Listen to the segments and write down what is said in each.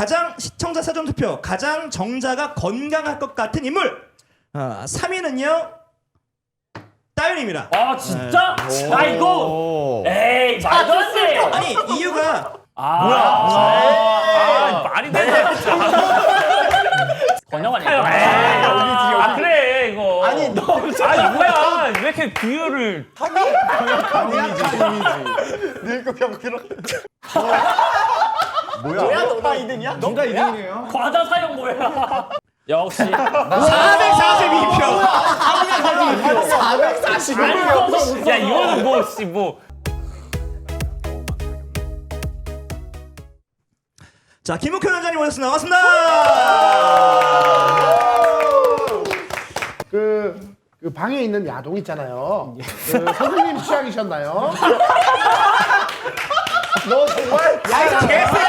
가장 시청자 사전 투표 가장 정자가 건강할 것 같은 인물. 아, 3위는요. 따윤입니다. 아 진짜? 아 이거 에이 말도 안 돼. 아니 이유가 아, 뭐야? 아, 말이 되냐? 번영 아니야? 아 그래 이거. 아니 너. 아니 뭐야? 왜 이렇게 비율을? 늙고 병들어. 뭐야 너가 2등이야? 누가 2등이에요? 과다 사용 뭐야? 역시 442표. 440. 야 이거는 뭐씨 뭐. 자 김욱현 원장님 오셨습니다. 반갑습니다. 그, 그 방에 있는 야동 있잖아요. 그 선생님 취향이셨나요? 너 정말 컴퓨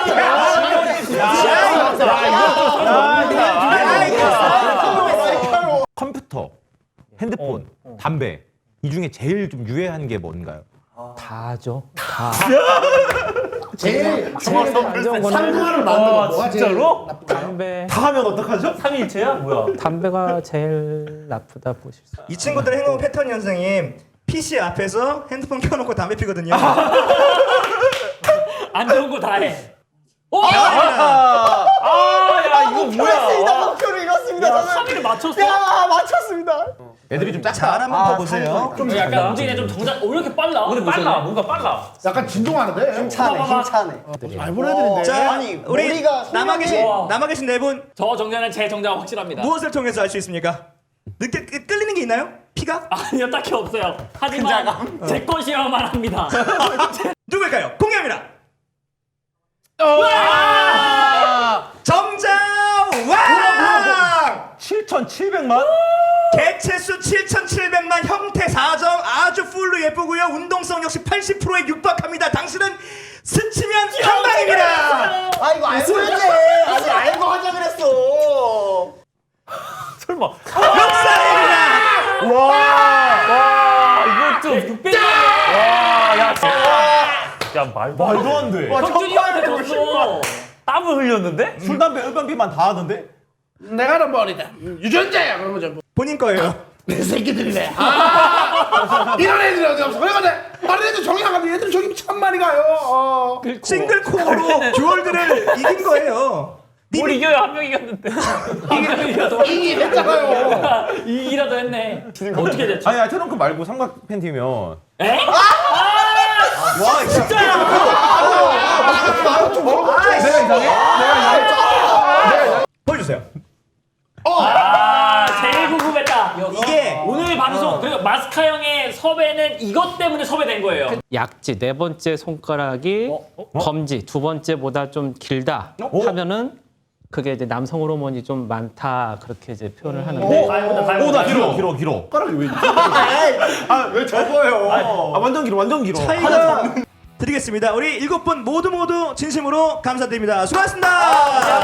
핸드폰, 담배 이 중에 제일 좀 유해한 게 뭔가요? 다죠. 제일 안 좋은 거는 상관을 만든 거 뭐가 제일 진짜로? 나쁜가요? 담배. 다 하면 어떡하죠? 삼일체야 뭐야? 담배가 제일 나쁘다 보실 수. 이 친구들의 행동 패턴이 선생님 PC 앞에서 핸드폰 켜놓고 담배 피거든요. 안 좋은 거 다 해. 어? 아, 아야 이거 뭐야? 목표를 이뤘습니다. 선생님. 3위를 맞췄어? 애들이 좀자 짝다. 하나만 더 보세요. 좀 약간 움직이네 좀 정작 어, 왜 이렇게 빨라? 빨라 뭔가 빨라. 약간 진동하는데? 힘차네 힘차네. 잘 보내드린데. 자 아니, 우리 머리가 남아 계신 와. 남아 계신 네 분 저 정자는 제 정자가 확실합니다. 무엇을 통해서 알 수 있습니까? 늦게 끌- 끌리는 게 있나요? 피가? 아니요 딱히 없어요. 하지만 제 것이어야만 합니다. 누굴까요? 공개합니다. 정자 왕! 7,700만? 개체수 7,700만 형태 4점 아주 풀로 예쁘고요. 운동성 역시 80%에 육박합니다. 당신은 스치면 한방입니다. 아 이거 알고 했네. 아니 알고 하자 그랬어. 설마. 역사입니다. 와 이거 좀 600만. 와야 야 말도 안 돼. 말도 안 돼. 형준이 형한테 줬어. 땀을 흘렸는데? 술, 담배, 흡연비만 다 하던데? 내가 는 머리다. 유전자야. 그러면 저 본인 거예요. 내 새끼들이네. 아, 이런 애들이 어디 없어. 그래가 내 다른 애들 정리하는데 얘들 저기 천 마리 가요. 어. 싱글 코어로 듀얼들을 이긴 거예요. 뭘 이겨요 한 명 이겼는데. 이기라도 이겨도 이기 했잖아요. 이기라도 했네. 어떻게 됐지? 아니, 트렁크 말고 삼각 팬티면 에? 와 진짜. 내가 이상해? 보여주세요. 아 제일 궁금했다. 이게 오늘 방송 그리고 마스카 형의 섭외는 이것 때문에 섭외된 거예요. 약지 네 번째 손가락이 어? 어? 검지 두 번째보다 좀 길다 하면은 그게 이제 남성 호르몬이 좀 많다 그렇게 이제 표현을 하는데 다행이다 오, 다행이다. 나 길어, 길어, 길어. 손가락이 왜? 아왜 접어요? 아 완전 길어, 완전 길어. 차이가 드리겠습니다. 우리 일곱 분 모두 모두 진심으로 감사드립니다. 수고하셨습니다. 수고하셨습니다.